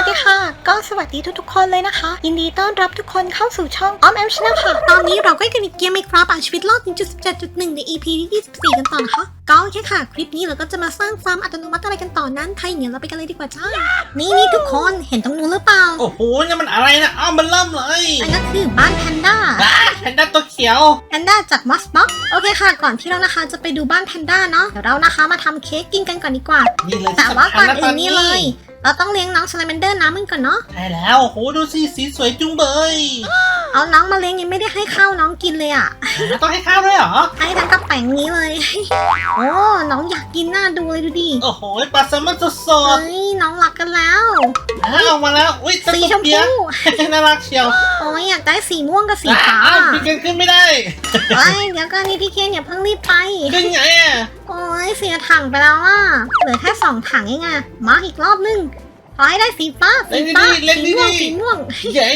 วัสดีค่ะ ก็สวัสดีทุกๆคนเลยนะคะ ยินดีต้อนรับทุกคนเข้าสู่ช่องออมแอมชนะค่ะ ตอนนี้เราก็อยู่ในเกมไมครับอ่านชีวิตรอด1.17.1 ใน EP ที่24 กันต่อนะคะก็โอเคค่ะ คลิปนี้เราก็จะมาสร้างฟาร์มอัตโนมัติอะไรกันต่อนั้นถ้าอย่างนี้นเราไปกันเลยดีกว่าจ้า นี่นี่ทุกคนเห็นตรงนู้นหรือเปล่า โอ้โหนี่มันอะไรนะอ้าวมันเริ่มเลยอันนั้นคือบ้านแพนด้าว้าแพนด้าตัวเขียวแพนด้าจากมัสบ็อกโอเคค่ะ ก่อนที่เรานะคะจะไปดูบ้านแพนด้าเนาะเดี๋ยวเรานะคะมาทำเค้กกินกันก่อนดีกว่านี่เลยแต่ที่ว่าสำคัก่ญอนนะตอื่อนนนี้นี่เลย เราต้องเลี้ยงน้องสไลแมนเดอร์น้ำมันก่อนเนาะ ใช่แล้วโอ้โหดูสิสีสวยจุงเบยเอาน้องมาเลี้ยงยังไม่ได้ให้ข้าวน้องกินเลยอะ่ะอ่าต้องให้ข้าวด้วยเหรอ ให้ทั้งกระแป๋งนี้เลย โอ้ น้องอยากกินหน้าดูเลยดูดิ โอ้โหปลาแซลมอนสเฮ้ดยน้องรักกันแล้ว ๆอ้าวออกมาแล้วอุ้ยตัวสีชมเปียพูกน่ารักเชียวโอ้ยอยากได้สีม่วงกับสีฟ้าอ้าวพี่เกนขึ้นไม่ได้เฮ้ยเดี๋ยวก่อนนี่พี่เคนอย่าเพิ่งรีบไป ขึ้นไงอะโอ้ยเสียถังไปแล้วอะ เหลือแค่สองถังเองอะมาอีกรอบนึง ขอให้ได้สีฟ้าสีฟ้าสีม่วงสีม่วงเย้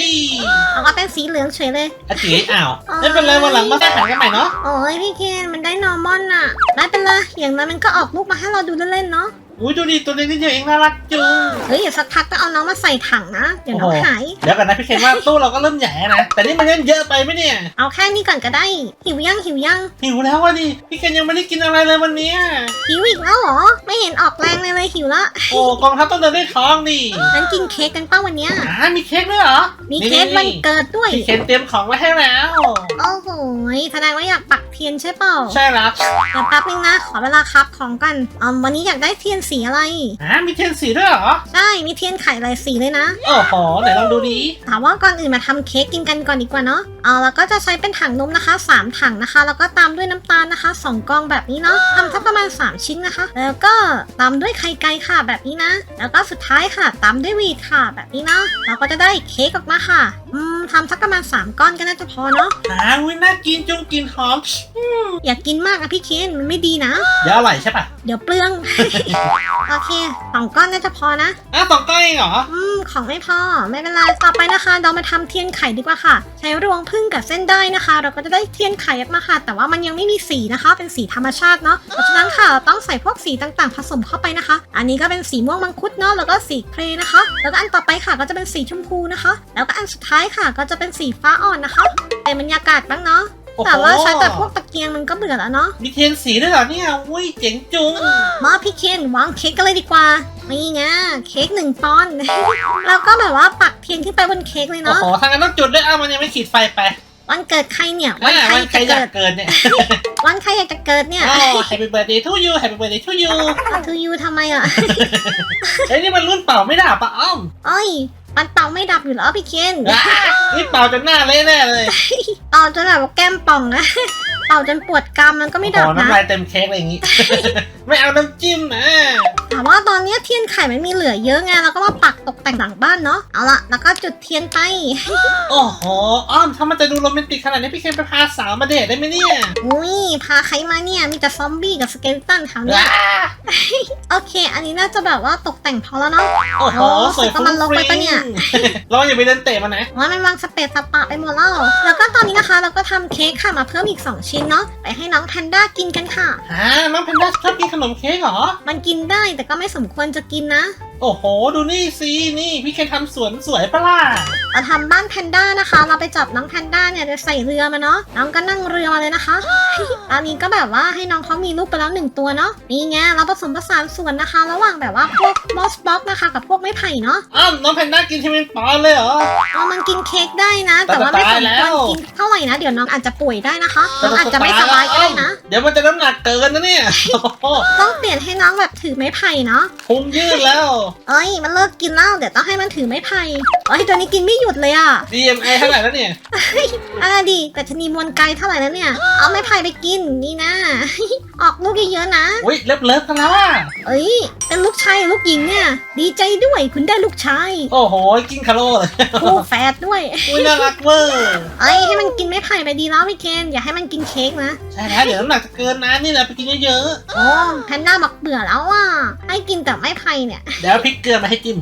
เอามาเป็นสีเหลืองเฉยเลย อาจีอ้าวไม่เป็นไรวันหลังมาแก้ไขกันใหม่เนาะ โอ้ยพี่เคนมันได้นอร์มอนอะไม่เป็นไรอย่างนั้นมันก็ออกลูกมาให้เราดูเล่นๆเนาะ อุ้ยดูดิตัวเล็กนิดเดียวเองน่ารักจุง เฮ้ยอย่าสักพักก็เอาน้องมาใส่ถังนะ เดี๋ยวน้องโอ้โห หาย เดี๋ยวกันนะพี่เคนว่าตู้เราก็เริ่มใหญ่นะแต่นี่มันเล่นเยอะไปไหมเนี่ยเอาแค่นี้ก่อนก็ได้ หิวยังหิวยังหิวแล้ววะดิพี่เคนยังไม่ได้กินอะไรเลยวันเนี้ยหิวอีกแล้วเหรอ ไม่เห็นออกแรงเลยเลยหิวละโอ้กองทัพต้องเดินด้วยท้องดิงั้นกินเค้กกันเป้าวันเนี้ยอ่ามีเค้กด้วยเหรอมีเค้กวันเกิดด้วย พี่เคนเตรียมของไว้ให้แล้ว โอ้โหแสดงว่าอยากปักเทียนใช่เปล่าใช่แล้ว เดี๋ยวแป๊บนึงนะ ขอเวลาครับของกันอืมวันนี้อยากได้เทียนสีอะไรอ่ามีเทียนสีด้วยเหรอ ใช่มีเทียนไขหลายสีเลยนะโอ้โหไหนลองดูดิถามว่าก่อนอื่นมาทำเค้กกินกันก่อนดีกว่าเนาะเอาแล้วก็จะใช้เป็นถังนมนะคะ 3 ถังนะคะ แล้วก็ตามด้วยน้ำตาลนะคะ 2กองแบบนี้เนาะทำสักประมาณ 3 ชิ้นนะคะ แล้วก็ตามด้วยไข่ไก่ค่ะแบบนี้นะ แล้วก็สุดท้ายค่ะ ตามด้วยวีทค่ะแบบนี้เนาะเราก็จะได้เค้กออกมาค่ะอืมทำสักประมาณ 3 ก้อนก็น่าจะพอเนาะอ่าอุ้ยน่ากินจุงกินหอมอย่ากกินมากนะพี่เคนมันไม่ดีนะเดี๋ยวอร่อยใช่ปะเดี๋ยวเปลืองโอเคสองก้อนน่าจะพอนะอะสองก้อนเองเหรอ อืม ของไม่พอ ไม่เป็นไร ต่อไปนะคะ เรามาทำเทียนไขดีกว่าค่ะ ใช้รวงพึ่งกับเส้นได้นะคะ เราก็จะได้เทียนไขออกมาค่ะ แต่ว่ามันยังไม่มีสีนะคะ เป็นสีธรรมชาติเนาะ เพราะฉะนั้นค่ะเราต้องใส่พวกสีต่างๆ ผสมเข้าไปนะคะ อันนี้ก็เป็นสีม่วงมังคุดเนาะ แล้วก็สีเครนะคะ แล้วก็อันต่อไปค่ะ ก็จะเป็นสีชมพูนะคะ แล้วก็อันสุดท้ายค่ะ ก็จะเป็นสีฟ้าอ่อนนะคะเป็นบรรยากาศบ้างเนาะโอ้โห แต่ว่าใช้แต่พวกตะเกียงมันก็เบื่อแล้วเนาะมีเทียนสีด้วยเหรอเนี่ยอุ้ยเจ๋งจุงมาพี่เคนวางเค้กกันเลยดีกว่านี่ไงเค้กหนึ่งปอนด์แล้วก็แบบว่าปักเทียนขึ้นไปบนเค้กเลยโอ้เนาะโหทางนั้นต้องจุดด้วยอ้าวมันยังไม่ขีดไฟไป วันเกิดใครเนี่ยอ่าวันใครมันใครจะอยาเกิกดเกิดเนี่ยวันใครอยากจะเกิดเนี่ยอ๋อ Happy Birthday to you Happy Birthday to you คือยูทำไมอะเอ้ยนี่มันรุ่นเป่าไม่ดับปะอ้อมเอ้ย มันเป่าไม่ดับอยู่แล้วพี่เคน อ่านี่เป่าจนหน้าเละแน่เลยเป่าจนแบบว่าแก้มป่องนะ เป่าจนปวดกรามมันก็ไม่ดับโอ้โหนะ น้ำลายเต็มเค้กอะไรอย่างงี้ ไม่เอาน้ำจิ้มนะ แต่ว่าตอนเนี้ยเทียนไข่มันมีเหลือเยอะไงเราก็มาปักตกแต่งหลังบ้านเนาะเอาละแล้วก็จุดเทียนไป โอ้โห อ้อมถ้ามันจะดูโรแมนติกขนาดนี้พี่เคนไปพาสาวมาเดทได้ไหมเนี่ยอุ้ยพาใครมาเนี่ยมีแต่ซอมบี้กับสเกเลตันแถวเนี้ยว้าโอเค อันนี้น่าจะแบบว่าตกแต่งพอแล้วเนาะ โอ้โหโอ้สวยสึกว่ามันลงไปปะเนี่ยเราอย่าไปเดินเตะมันนะ ว่ามันวางสเปซสปะไปหมดแล้วแล้วก็ตอนนี้นะคะเราก็ทำเค้กค่ะมาเพิ่มอีก 2 ชิ้นเนาะไปให้น้องแพนด้ากินกันค่ะ ฮะน้องแพนด้าชอบกินขนมเค้กเหรอ มันกินได้แต่ก็ไม่สมควรจะกินนะ โอ้โห ดูนี่สิ นี่ พี่เคนทำสวนสวยปะล่ะ เราทำบ้านแพนด้านะคะ เราไปจับน้องแพนด้าเนี่ยจะใส่เรือมาเนาะ น้องก็นั่งเรือมาเลยนะคะ ตอนนี้ก็แบบว่าให้น้องเขามีลูกไปแล้วหนึ่งตัวเนาะ นี่ไง เราผสมผสานส่วนนะคะ ระหว่างแบบว่าพวกมอสบ็อกนะคะ กับพวกไม้ไผ่เนาะ อ้าว น้องแพนด้ากินที่เป็นปอนเลยเหรอ เอามันกินเค้กได้นะ แต่ว่าไม่สมแต่ตายแล้ควรวกินเท่าไหร่นะ เดี๋ยวน้องอาจจะป่วยได้นะคะน้องอาจจะไม่สบายก็ได้นะ เดี๋ยวมันจะน้ำหนักเกินนะเนี่ยโอ้โหต้องเปลี่ยนให้น้องแบบถือไม้ไผ่เนาะพุงยืดแล้วเอ้ยมันเลิกกินแล้วเดี๋ยวต้องให้มันถือไม้ไผ่เอ้ยตัวนี้กินไม่หยุดเลยอะ DMI เท่าไหร่แล้วเนี่ย อ่าดีแต่ชะนีมวลไกลเท่าไหร่แล้วเนี่ย เอาไม้ไผ่ไปกินนี่นะ ออกลูกเยอะๆนะ อุ้ยเลิฟเลิฟกันแล้วอะ เอ้ยเป็นลูกชายหรือลูกหญิงเนี่ย ดีใจด้วยคุณได้ลูกชายโอ้โห กินคาโร่เลยคู่แฝดด้วย อุ้ยน่ารักเวอร์ เอ้ยให้มันกินไม้ไผ่ไปดีแล้วพี่เคนอย่าให้มันกินเค้กนะ ใช่แล้วเดี๋ยวน้ำหนักจะเกินนะนี่แหละไปกินเยอะโอ้แพนด้าบอกเบื่อแล้วอะให้กินแต่ไม้ไผ่เนี่ย ๆ เดี๋ยวแล้วพริกเกลือมาให้จิ้ม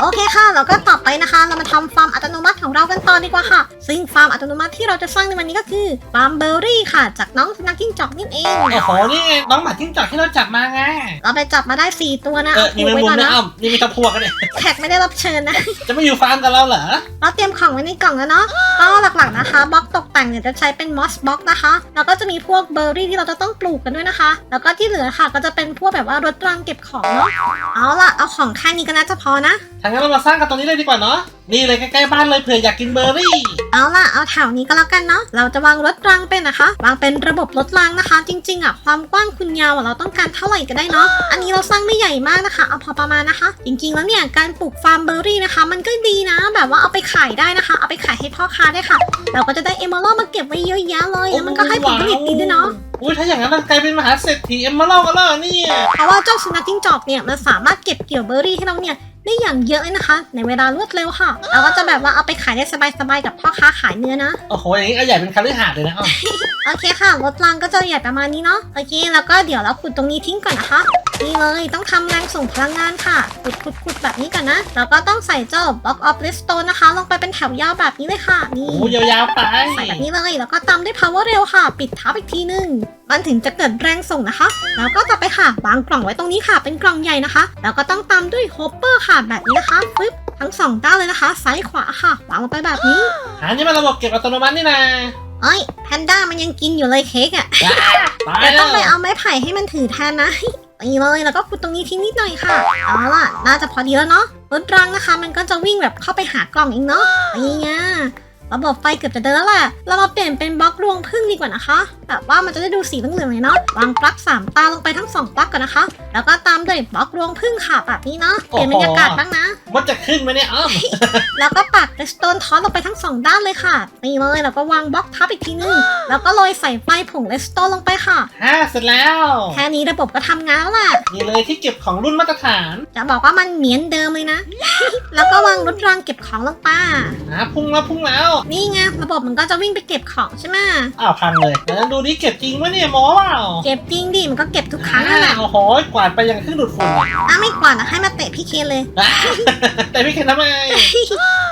โอเคค่ะแล้วก็ต่อไปนะคะ เรามาทำฟาร์มอัตโนมัติของเรากันต่อดีกว่าค่ะ ซึ่งฟาร์มอัตโนมัติที่เราจะสร้างในวันนี้ก็คือฟาร์มเบอร์รี่ค่ะ จากน้องสุนัขจิ้งจอกนี่เอง โอ้โห นี่ไงน้องหมาจิ้งจอกที่เราจับมาไง เราไปจับมาได้ 4 ตัวนะเออเอานี่ผูกแมงไว้มุมก่อนนะนะอ้อมนี่มีตะพวกกันเนี่ยแขกไม่ได้รับเชิญนะ จะมาอยู่ฟาร์มกับเราเหรอ เราเตรียมของไว้ในกล่องแล้วเนาะก็หลักๆนะคะบล็อกตกแต่งเนี่ยจะใช้เป็นมอสบล็อกนะคะ แล้วก็จะมีพวกเบอร์รี่ที่เราจะต้องปลูกกันด้วยนะคะ แล้วก็ที่เหลือค่ะก็จะเป็นพวกแบบว่ารถรางเก็บของเนาะ เอาล่ะเอาของแค่นี้ก็น่าจะพอนะทางนั้นเรามาสร้างกันตรงนี้เลยดีกว่าเนาะ นี่เลยใกล้ๆบ้านเลยเผื่ออยากกินเบอร์รี่ เอาล่ะ เอาแถวนี้ก็แล้วกันเนาะ เราจะวางรถรางเป็นนะคะ วางเป็นระบบรถรางนะคะ จริง ๆอะความกว้างคุณยาวอะเราต้องการเท่าไหร่ก็ได้เนาะ อันนี้เราสร้างไม่ใหญ่มากนะคะ เอาพอประมาณนะคะ จริงๆแล้วเนี่ยการปลูกฟาร์มเบอร์รี่นะคะ มันก็ดีนะ แบบว่าเอาไปขายได้นะคะ เอาไปขายให้พ่อค้าได้ค่ะ เราก็จะได้เอมเมอรัลมาเก็บไว้เยอะแยะเลยแล้วมันก็ให้ผลผลิตดีด้วยเนาะอุ้ยถ้าอย่างนั้นเรากลายเป็นมหาเศรษฐีเอ็มมาเล่ากันแล้วเหรอเนี่ยเพราะว่าเจ้าสุนัขจิ้งจอกเนี่ยมันสามารถเก็บเกี่ยวเบอร์รี่ให้เราเนี่ยได้อย่างเยอะเลยนะคะ ในเวลารวดเร็วค่ะ เราก็จะแบบว่าเอาไปขายได้สบายๆกับพ่อค้าขายเนื้อนะ โอ้โหอย่างนี้เอาใหญ่เป็นคาลือหาดเลยนะอ้อมโอเคค่ะรถรางก็จะใหญ่ประมาณนี้เนาะโอเคแล้วก็เดี๋ยวเราขุดตรงนี้ทิ้งก่อนนะคะ นี่เลยต้องทำแรงส่งพลังงานค่ะขุดขุดขุดแบบนี้ก่อนนะ แล้วก็ต้องใส่เจ้า block of redstone นะคะ ลงไปเป็นแถวยาวแบบนี้เลยค่ะนี่โอ้ยาวๆไปใส่แบบนี้เลยแล้วก็ตามด้วย power rail ค่ะ ปิดทับอีกทีนึงมันถึงจะเกิดแรงส่งนะคะ แล้วก็ต่อไปค่ะวางกล่องไว้ตรงนี้ค่ะ เป็นกล่องใหญ่นะคะ แล้วก็ต้องตามด้วย hopper ค่ะแบบนี้นะคะปึ๊บทั้งสองด้านเลยนะคะ ซ้ายขวาค่ะวางลงไปแบบนี้อันนี้มันระบบเก็บอัตโนมัตินี่นะเอ้ยแพนด้ามันยังกินอยู่เลยเค้กอะตายเดี๋ยวแล้ต้อวงไปเอาไม้ไผ่ให้มันถือแทนนะ นี่เลยแล้วก็ขุดตรงนี้ทิ้งนิดหน่อยค่ะเอาล่ะน่าจะพอดีแล้วเนาะรถรังนะคะ มันก็จะวิ่งแบบเข้าไปหากล่องเองเนาะนี่ไง ระบบไฟเกือบจะเดินแล้วแหละ เรามาเปลี่ยนเป็นบล็อกรวงพึ่งดีกว่านะคะ แบบว่ามันจะได้ดูสีเหลืองๆเลยเนาะ วางปลั๊กสามตาลงไปทั้งสองปลั๊กก่อนนะคะ แล้วก็ตามด้วยบล็อกรวงพึ่งค่ะแบบนี้เนาะ เปลี่ยนบรรยากาศบ้างนะ มันจะขึ้นไหมเนี่ยอ้อมแล้วก็ปักเรสโตนทอสลงไปทั้งสองด้านเลยค่ะ นี่เลยแล้วก็วางบล็อกทับอีกทีนึง แล้วก็โรยใส่ไฟผงเรสโตนลงไปค่ะฮ่าเสร็จแล้ว แค่นี้ระบบก็ทำงานแล้วล่ะ นี่เลยที่เก็บของรุ่นมาตรฐาน จะบอกว่ามันเหมือนเดิมเลยนะ แล้วก็วางรถรางเก็บของลงไปอะพุ่งแล้วพุ่งแล้วนี่ไงระบบมันก็จะวิ่งไปเก็บของใช่ไหมอ้าวพังเลยแล้วดูดิเก็บจริงวะเนี่ยหมอเปล่าเก็บจริงดิมันก็เก็บทุกครั้งนั่นแหละโอ้โหกวาดไปอย่างเครื่องดูดฝุ่นอะถ้าไม่กว่านะให้มาเตะพี่เคนเลย อะแต่พี่เคนทำไม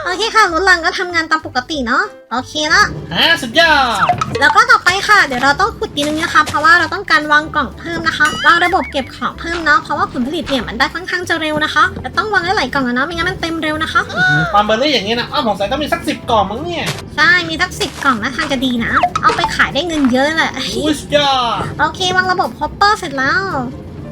โอเคค่ะรถรางก็ทำงานตามปกติเนาะโอเคละอ่าสุดยอดแล้วก็ต่อไปค่ะ เดี๋ยวเราต้องขุดดินตรงนี้นะคะ เพราะว่าเราต้องการวางกล่องเพิ่มนะคะวางระบบเก็บของเพิ่มเนาะเพราะว่าผลผลิตเนี่ยมันได้ค่อนข้างจะเร็วนะคะแต่ต้องวางหลายๆกล่องอะเนาะไม่งั้นมันเต็มเร็วนะคะ ความเบอร์รี่อย่างนี้นะอ้อมสงสัยต้องมีสักสิบกล่องมั้งเนี่ยใช่ มีทักสิบกล่องนะทางจะดีนะ เอาไปขายได้เงินเยอะแหละ อุ้ยสุดยอดโอเควางระบบฮอปเปอร์เสร็จแล้ว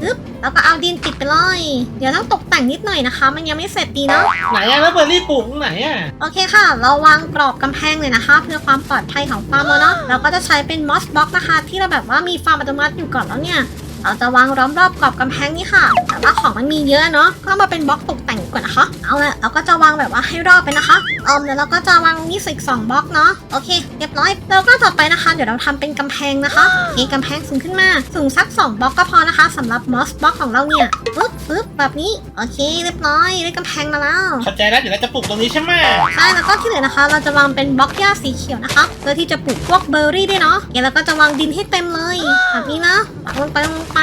อึ๊บแล้วก็เอาดินปิดไปเลย เดี๋ยวต้องตกแต่งนิดหน่อยนะคะ มันยังไม่เสร็จดีเนาะ ไหนอะแล้วเบอร์รี่ปลูกตรงไหนอะโอเคค่ะ เราวางกรอบกำแพงเลยนะคะ เพื่อความปลอดภัยของฟาร์มเราเนาะ เราก็จะใช้เป็นมอสบ็อกนะคะ ที่เราแบบว่ามีฟาร์มอัตโนมัติอยู่ก่อนแล้วเนี่ย เราจะวางล้อมรอบกรอบกำแพงนี้ค่ะ แต่ว่าของมันมีเยอะเนาะ ก็เอามาเป็นบล็อกตกแต่งก่อนนะคะ เอาละเราก็จะวางแบบว่าให้รอบไปนะคะเออมเดี๋ยวเราก็จะวางตรงนี้สิกสองบล็อกเนาะ โอเค เรียบร้อยแล้วก็ต่อไปนะคะ เดี๋ยวเราทำเป็นกำแพงนะคะโอเคกำแพงสูงขึ้นมา สูงสัก 2บล็อกก็พอนะคะสำหรับมอสบล็อกของเราเนี่ยปึ๊บปึ๊บแบบนี้ โอเค เรียบร้อย ได้กำแพงมาแล้ว เข้าใจแล้ว เดี๋ยวเราจะปลูกตรงนี้ใช่ไหมใช่ แล้วก็ที่เหลือนะคะ เราจะวางเป็นบล็อกหญ้าสีเขียวนะคะ เพื่อที่จะปลูกพวกเบอร์รี่ด้วยเนาะเดี๋ยวเราก็จะวางดินให้เต็มเลยแบบนี้นะวางลงไปลงไป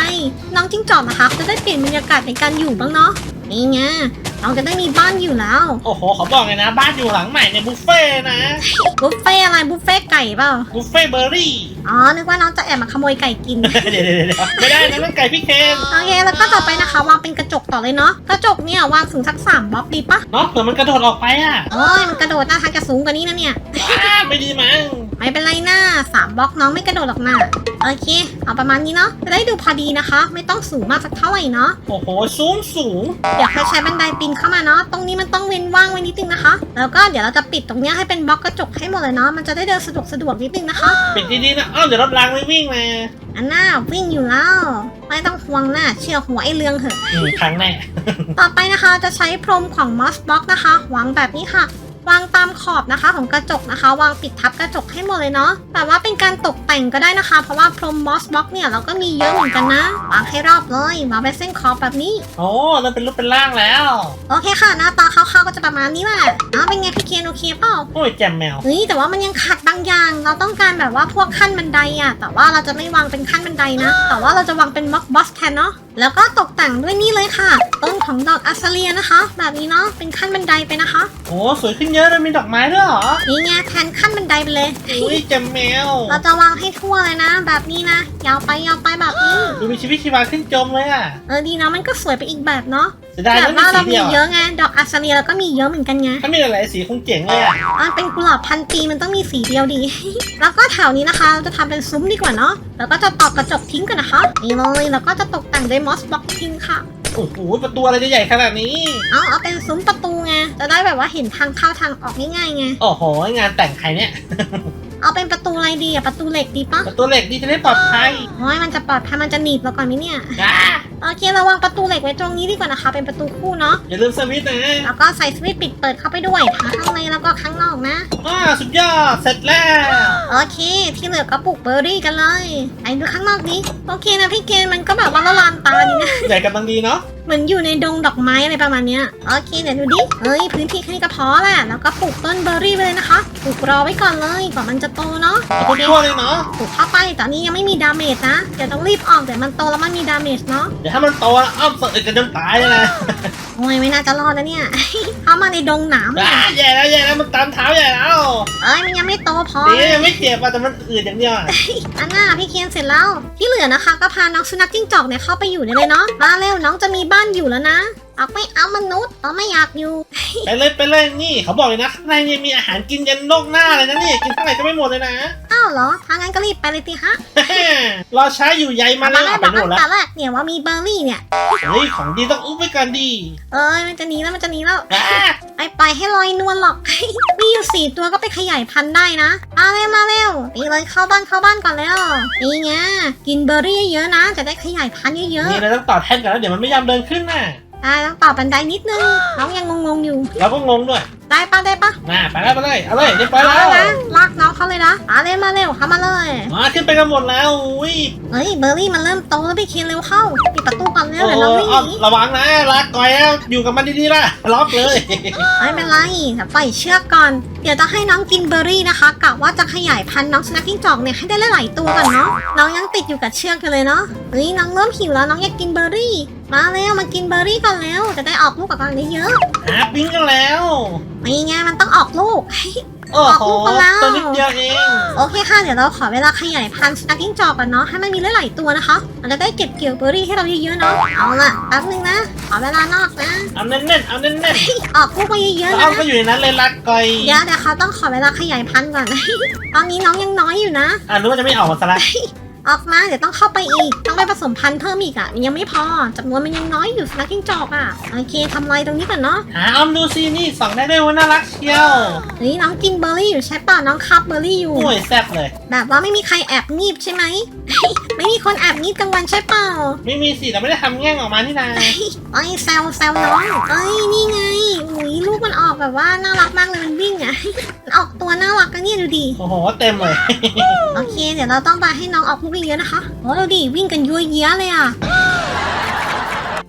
น้องจิ้งจอกนะคะจะได้เปลี่ยนบรรยากาศในการอยู่บ้างเนาะนี่ไงเราจะได้มีบ้านอยู่แล้ว โอ้โหเขาบอกเลยนะ บ้านอยู่หลังใหม่เนี่ยบุฟเฟ่ต์นะ บุฟเฟ่อะไรบุฟเฟ่ไก่เปล่าบุฟเฟ่ต์เบอร์รี่ อ๋อ นึกว่าน้องจะแอบมาขโมยไก่กิน เดี๋ยวเดี๋ยวเดี๋ยวไม่ได้นะนั่นไก่พี่เคนโอเค แล้วก็ต่อไปนะคะ วางเป็นกระจกต่อเลยเนาะ กระจกเนี่ยวางสูงสักสามบล็อกดีปะเนาะเผื่อมันกระโดดออกไปอะ โอ้ย มันกระโดดหน้าทางจะสูงกว่านี้นะเนี่ย อ้าไม่ดีมั้ง ไม่เป็นไรหน้าสามบล็อกน้องไม่กระโดดหรอกนะโอเค เอาประมาณนี้เนาะจะได้ดูพอดีนะคะ ไม่ต้องสูงมากสักเท่าไหร่เนาะโอ้โหสูงสูงเดี๋ยวใครใช้บันไดปีนเข้ามาเนาะตรงนี้มันต้องเว้นว่างไว้นิดนึงนะคะ แล้วก็เดี๋ยวเราจะปิดตรงเนี้ยให้เป็นบล็อกกระจกให้หมดเลยเนาะมันจะได้เดินสะดวกสะดวกนิดนึงนะคะปิดดีๆนะอ้าวเดี๋ยวรถรางไม่วิ่งมาอันน่าวิ่งอยู่แล้ว ไม่ต้องห่วงนะเชื่อหัวไอ้เรืองเถอะอืมพังแน่ต่อไปนะคะจะใช้พรมของ Moss Box นะคะวางแบบนี้ค่ะ วางตามขอบนะคะของกระจกนะคะ วางปิดทับกระจกให้หมดเลยเนาะแต่ว่าเป็นการตกแต่งก็ได้นะคะ เพราะว่าพรม Moss Box เนี่ยเราก็มีเยอะเหมือนกันนะ วางให้รอบเลยวางเป็นเส้นขอบแบบนี้ โอ้เราเป็นรูปเป็นร่างแล้ว โอเคค่ะ หน้าตาคร่าวๆก็จะประมาณนี้แหละอ้าวเป็นไงพี่เคนโอเคเปล่าโอ้ยแจมแมวเฮ้ยแต่ว่ามันยังขาดบางอย่าง เราต้องการแบบว่าพวกขั้นบันไดอะแต่ว่าเราจะไม่วางเป็นขั้นบันไดนะ แต่ว่าเราจะวางเป็นม็อกบอสแทนเนาะแล้วก็ตกแต่งด้วยนี่เลยค่ะ ต้นของดอกอัสเลียนะคะ แบบนี้เนาะเป็นขั้นบันไดไปนะคะ โอ้สวยขึ้นเยอะเลยมีดอกไม้ด้วยเหรอนี่ไงแทนขั้นบันไดไปเลยอุ้ยแจมแมวเราจะวางให้ทั่วเลยนะ แบบนี้นะยาวไปยาวไปแบบนี้ดูมีชีวิตชีวาขึ้นจมเลยอะเออดีนะมันก็สวยไปอีกแบบเนาะ เสียดายแต่ไม่มีว่าสีเราเดีมียวเยอะอะไงดอกอัสเลียเราก็มีเยอะเหมือนกันไงถ้ามีหลายๆสีคงเจ๋งเลยอะมันเป็นกุหลาบพันปีมันต้องมีสีเดียวดี แล้วก็แถวนี้นะคะเราจะทำเป็นซุ้มดีกว่าเนาะแล้วก็จะตอกกระจกทิ้งกันนะคะนี่เลยแล้วก็จะตกแต่งด้วยมอสบล็อกทิ้งค่ะโอ้โหประตูอะไรจะใหญ่ขนาดนี้ เอาเอาเป็นซุ้มประตูไงจะได้แบบว่าเห็นทางเข้าทางออกง่ายๆไงโอ้โหงานแต่งใครเนี่ยเอาเป็นประตูอะไรดีอะประตูเหล็กดีปะประตูเหล็กดีจะได้ปลอดภัยโอ้ยมันจะปลอดภัยมันจะหนีบเราก่อนไหมเนี่ยอ่า โอเคเราวางประตูเหล็กไว้ตรงนี้ดีกว่านะคะ เป็นประตูคู่เนาะอย่าลืมสวิตช์นะแล้วก็ใส่สวิตช์ปิดเปิดเข้าไปด้วยทั้งข้างในแล้วก็ข้างนอกนะอ่าสุดยอดเสร็จแล้ว โอเค ที่เหลือก็ปลูกเบอร์รี่กันเลยไปดูข้างนอกดิโอเคนะพี่เกณฑ์มันก็แบบว่าละลานตาดีนะ ใหญ่กำลังดีเนาะเหมือนอยู่ในดงดอกไม้อะไรประมาณเนี้ยโอเคเดี๋ยวดูดิเฮ้ยพื้นที่แค่นี้ก็พอแหละแล้วก็ปลูกต้นเบอร์รี่ไปเลยนะคะปลูกรอไว้ก่อนเลยกว่ามันจะโตเนาะเอาโอเคทั่วๆเลยเนาะปลูกเข้าไปตอนนี้ยังไม่มีดาเมจนะเดี๋ยวต้องรีบออกเดี๋ยวมันโตแล้วมันมีดาเมจเนาะเดี๋ยวถ้ามันโตแล้วอ้อมสะอึกกันจนตายเลยนะโอ้ยไม่น่าจะรอดแล้วเนี่ย เข้ามาในดงหนามอ่าเนี่ยแย่แล้วแย่แล้วมันตามเท้าใหญ่แล้วเอ้ยมันยังไม่โตพอดีนะยังไม่เจ็บอะแต่มันอืดอย่างเดียวอะอันน่าพี่เคียนเสร็จแล้ว ที่เหลือนะคะ ก็พาน้องสุนัขจิ้งจอกเนี่ยเข้าไปอยู่ได้เลยเนาะมาเร็วน้องจะมีบ้านอยู่แล้วนะออกไม่เอามนุษย์เราไม่อยากอยู่ไปเลยไปเลยนี่เขาบอกเลยนะข้างในเนี่ยมีอาหารกินยันโลกหน้าเลยนะนี่กินเท่าไหร่ก็ไม่หมดเลยนะอ้าวเหรอถ้างั้นก็รีบไปเลยสิฮะรอช้าอยู่ใยมาแล้วแล้เอาบไปอกหมตั้ดงแล้วแต่แรกเนี่ยว่ามีเบอร์รี่เนี่ยเฮ้ยของดีต้องอุ้มไว้ก่อนดี เอ้ยมันจะหนีแล้วมันจะหนีแล้วอ่าไอ้ไปให้ลอยนวลหรอกมีอยู่สี่ตัวก็ไปขยายพันธุ์ได้นะมาเร็วมาเร็วนี่เลยเข้าบ้านเข้าบ้านก่อนแล้วนี่ไงกินเบอร์รี่เยอะๆนะจะได้ขยายพันธุ์เยอะนี่เราต้องต่อแท่นกันแล้วเดี๋ยวมันไม่ยอมเดินขึ้นน่ะ ๆได้ต้องต่อบันไดนิดนึงน้องยังงงๆอยู่ เราก็งงด้วยได้ปะได้ปะมาไปแล้วไปเลยเอาเลยเรียบร้อยเอาแล้วนะลากน้องเขาเลยนะมาเร็วมาเร็วเข้ามาเลยมาขึ้นไปกันหมดแล้วอุ้ยเฮ้ยเบอร์รี่มันเริ่มโตแล้วพี่เคนเร็วเข้าปิดประตูก่อนเร็วโอ้เดี๋ยวน้องวิ่งอ้อมหนีระวังนะลากก่อยแล้วอยู่กับมันดีๆล่ะล็อกเลย ไม่เป็นไรแต่ปล่อยเชือกก่อน เดี๋ยวจะให้น้องกินเบอร์รี่นะคะกะว่าจะขยายพันธุ์น้องสุนัขจิ้งจอกเนี่ยให้ได้หลายๆตัวก่อนเนาะน้องยังติดอยู่กับเชือกอยู่เลยเนาะเฮ้ยน้องเริ่มหิวแล้วน้องอยากกินเบอร์รี่ มาเร็วมากินเบอร์รี่ก่อนแล้ว จะได้ออกลูกกับกันเยอะหาปิ้งกันแล้วๆไม่ไงมันต้องออกลูก โอ้โหออกลูกมาแล้ว ตัวนิดเดียวเอง โอเคค่ะ เดี๋ยวเราขอเวลาขยายพันธุ์สุนัขจิ้งจอกก่อนเนาะให้มันมีหลายๆตัวนะคะ มันจะได้เก็บเกี่ยวเบอร์รี่ให้เราเยอะๆเนาะเอาล่ะแป๊บนึงนะขอเวลานอกนะ เอาแน่นๆเอาแน่นออกลูกมาเยๆอะแล้วๆอ้อนะมก็อยู่ในนั้นเลยลากก่อยเดี๋ยวเดี๋ยวเขาต้องขอเวลาขยายพันธุ์ก่อน ตอนนี้น้องยังน้อยอยู่นะ อะนึกว่าจะไม่ออกมาซะละ ออกมาเดี๋ยวต้องเข้าไปอีก ต้องไปผสมพันธุ์เพิ่มอีกอะยังไม่พอจำนวนมันยังน้อยอยู่สุนัขจิ้งจอกอะโอเคทำลายตรงนี้ก่อนเนาะหาอ้อมดูสินี่ส่องได้ด้วยว่าน่ารักเชียวเฮ้ยน้องกินเบอร์รี่อยู่ใช่ป่ะน้องคับเบอร์รี่อยู่โอ้ยแซ่บเลย แบบว่าไม่มีใครแอบงีบใช่ไหม ไม่มีคนแอบงีบกลางวันใช่เปล่าไม่มีสิแต่ไม่ได้ทำแง่งออกมานี่นา ไอ้ยแซวแซวน้องเอ้ยนี่ไงอุ้ยลูกมันออกแบบว่าน่ารักมากเลยมันวิ่งอะมันออกตัวน่ารักกันเนี่ยดูดิโอ้โหเต็มเลย โอเค เดี๋ยวเราต้องไปให้น้องออกลูกเยอะๆนะคะโอ้ดูดิวิ่งกันยั่วเยี้ยเลยอะ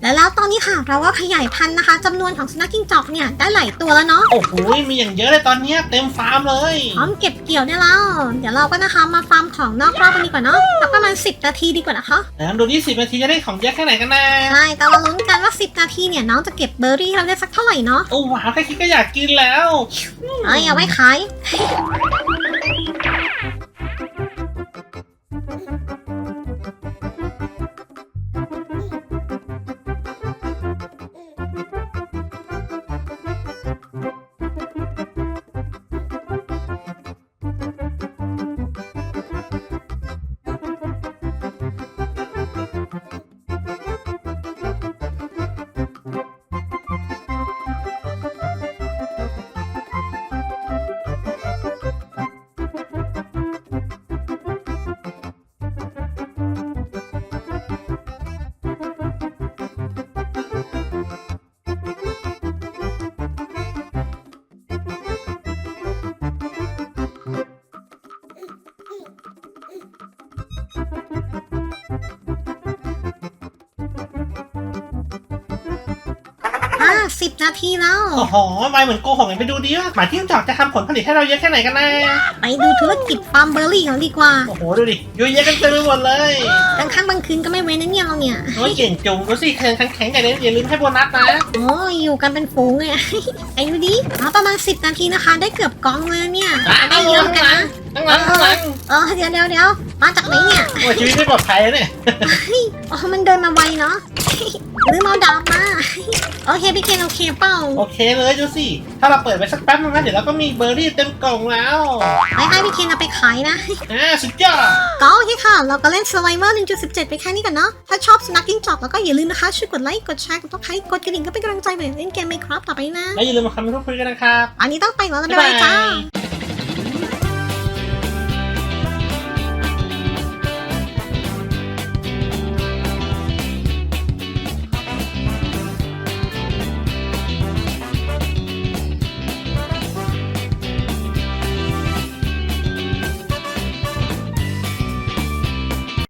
และแล้วตอนนี้ค่ะเราก็ขยายพันธุ์นะคะจำนวนของสุนัขจิ้งจอกเนี่ยได้หลายตัวแล้วเนาะโอ้โหมีอย่างเยอะเลยตอนเนี้ยเต็มฟาร์มเลย พร้อมเก็บเกี่ยวได้แล้ว เดี๋ยวเราก็นะคะมาฟาร์มของนอกรอบกันดีกว่าเนาะสักประมาณ10นาทีดีกว่านะคะแล้วดูที่สิบนาทีจะได้ของเยอะแค่ไหนกันนะใช่แต่เราลุ้นกันว่า 10 นาทีเนี่ยน้องจะเก็บเบอร์รี่ให้เราได้สักเท่าไหร่เนาะโอ้ว้าวแค่คิดก็อยากกินแล้ว เอ้ยเอาไว้ขาย 10นาทีแล้ว โอ้โหไวเหมือนโกหกเลยไปดูดิว่าหมาที่จอกจะทำผลผลิตให้เราเยอะแค่ไหนกันนะไปดูธุรกิจฟาร์มเบอร์รี่กันดีกว่า โอ้โหดูดิเยอะแยะกันเต็มไปหมดเลยกลางค่ำกลางคืนก็ไม่เว้นนะเนี่ยเราเนี่ยโอ้ยเก่งจุงดูสิแข็งแข็งใหญ่เลยอย่าลืมให้โบนัสนะโอ้ยอยู่กันเป็นฝูงเลยไอ้ดูดิอ๋อประมาณ 10 นาทีนะคะ ได้เกือบกองเลยเนี่ยอะได้เยอะกันนะข้างหลังข้างหลังเออเดี๋ยวเดี๋ยวเดี๋ยวมาจากไหนเนี่ยโอ้ยชีวิตไม่ปลอดภัยแล้วเนี่ยอ๋อมันเดินมาไวเนาะ หรือมาเอาดาบมา โอเคพี่เคนโอเคเปล่าโอเคเลยดูสิ ถ้าเราเปิดไปสักแป๊บนึงนะเดี๋ยวเราก็มีเบอร์รี่เต็มกล่องแล้วไปให้พี่เคนเอาไปขายนะ อ่าสุดยอดก็โอเคค่ะ เราก็เล่น Survivor 1.17 ไปแค่นี้กันเนาะ ถ้าชอบสนักกิ้งจอกแล้วก็อย่าลืมนะคะ ช่วยกดไลค์กดแชร์กดติดตามกดกระดิ่งก็เป็นกำลังใจเหมือนเล่นเกมไหมครับต่อไปนะ และอย่าลืมมาคอมเมนต์พูดคุยกันนะครับ อันนี้ต้องไปแล้วนะบ๊ายบ๊ายบายบาจ้าย